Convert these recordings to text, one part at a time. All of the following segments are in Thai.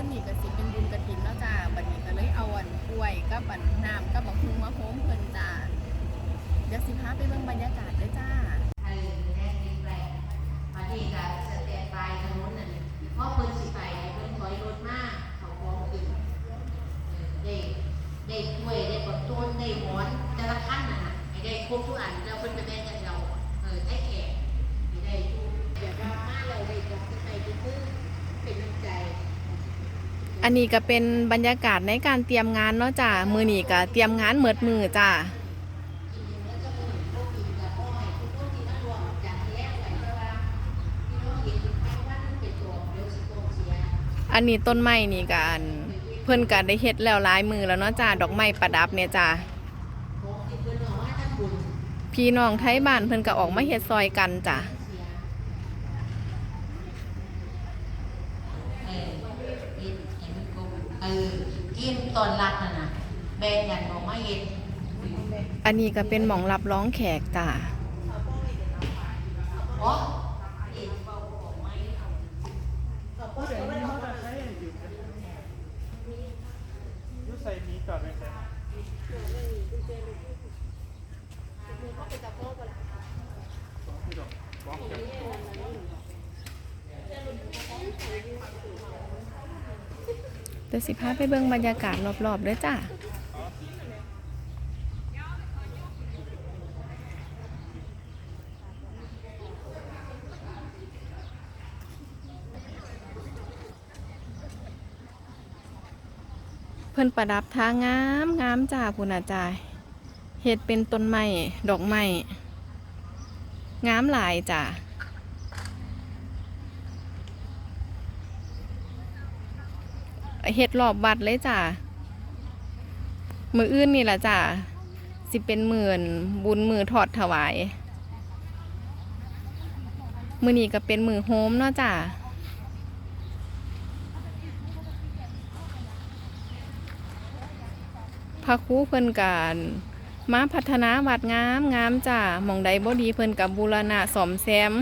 อื่นนี่ก็สิเป็นบุญกระถินเนาะจ้าบัดนี้ก็เลยเอาอันกล้วยกับอันน้ำกับบักฮุงมาโฮมเพิ่นจ้าเดี๋ยวสิพาไปเบิ่งบรรยากาศเด้อจ้าไอ้แรกนี่แปลกมาที่กับสแตนบายถนนนั่นเพราะเพิ่นสิไปเพิ่นถอยรถมากเขาฟ้องขึ้นเออได้ได้ถ้วยได้บักต้นได้หมอนแต่ละขั้นน่ะนะให้ได้ครบทุกอันแล้วเพิ่นจะแบ่ง นนี้ก็เป็นบรรยากาศในการเตรียมงานเนาะจ้ามือนี้ก็เตรียมงานเหมือดมือจ้าอันนี้ต้นไม้นี่กันเพิ่นก็ได้เฮ็ดแล้วหลายมือแล้วเนาะจ้าดอกไม้ประดับเนี่ยจ้าพี่น้องไทยบ้านเพิ่นก็ออกมาเฮ็ดซอยกันจ้า เออเอ็นเอ็น กูเออทีมตอนรัดน่ะนะแบนยันออกมาเอ็นอันนี้ก็เป็นหม่องรับร้องแขกจ้าอ๋อยุใส่มีจอดไว้ใส่บอกจะ เดี๋ยวสิพาไปเบิ่งบรรยากาศรอบๆเด้อจ้าเพิ่นประดับทางงามงามจ้าพุ่นอาจายเฮ็ดเป็นต้นไม้ดอกไม้งามหลายจ้า เฮ็ดรอบวัดเลยจ้ามืออื่นนี่แหละจ้าสิเป็นหมื่นบุญมือทอดถวาย มือนี้ก็เป็นมือโฮมเนาะจ้าพระครูเพิ่นการมาพัฒนาวัดงามงามจ้าหมองใดบ่ดีเพิ่นกับบูรณะสอมแซม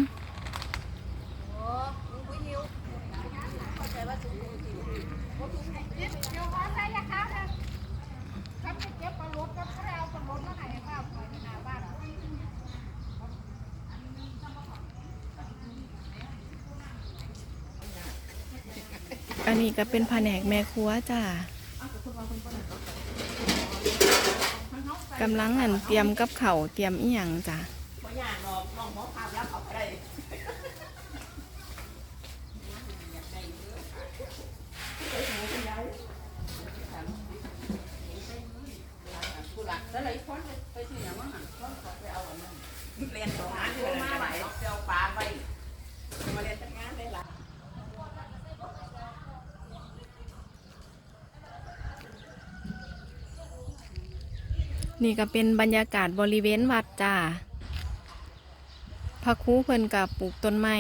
อันนี้ก็เป็นแผนกแม่ครัวจ้ากำลังหั่นเตรียมกับเข่าเตรียมอีหยังจ้ะเรียนสองงานเดือนมาไหลเจ้าปลาไปมาเรียนจัดงานได้หลา นี่ก็เป็นบรรยากาศบริเวณวัดจ้าพระครูเพิ่นกับปลูกต้นไม้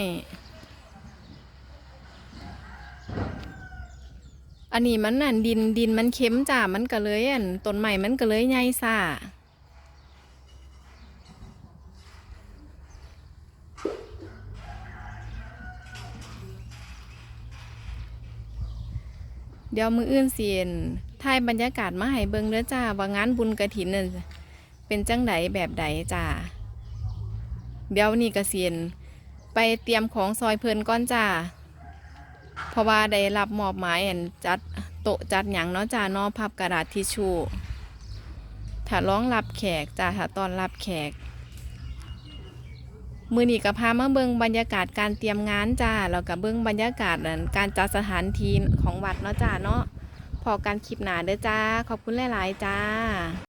อันนี้มันนั่นดินดินมันเค็มจ้า มันก็เลยอันต้นไม้มันก็เลยใหญ่ซ่าเดี๋ยวมืออื่นเสียน ถ่ายบรรยากาศมาให้เบิ่งเด้อจ้า ว่างานบุญกระถินน่ะเป็นจังไดแบบใดจ้า เดี๋ยวนี่กระเสียนไปเตรียมของซอยเพลินก่อนจ้า เพราะว่าได้รับมอบหมายจัดโต๊ะจัดหยังเนาะจ้าเนอพับกระดาษทิชชู่ถ้าร้องรับแขกจ้าถ้าตอนรับแขกมือนี้ก็พามาเบิงบรรยากาศการเตรียมงานจ้าแล้วก็เบิงบรรยากาศการจัดสถานที่ของวัดเนาะจ้าเนาะ พอการคลิปหนาเด้อจ้า ขอบคุณหลาย ๆ จ้า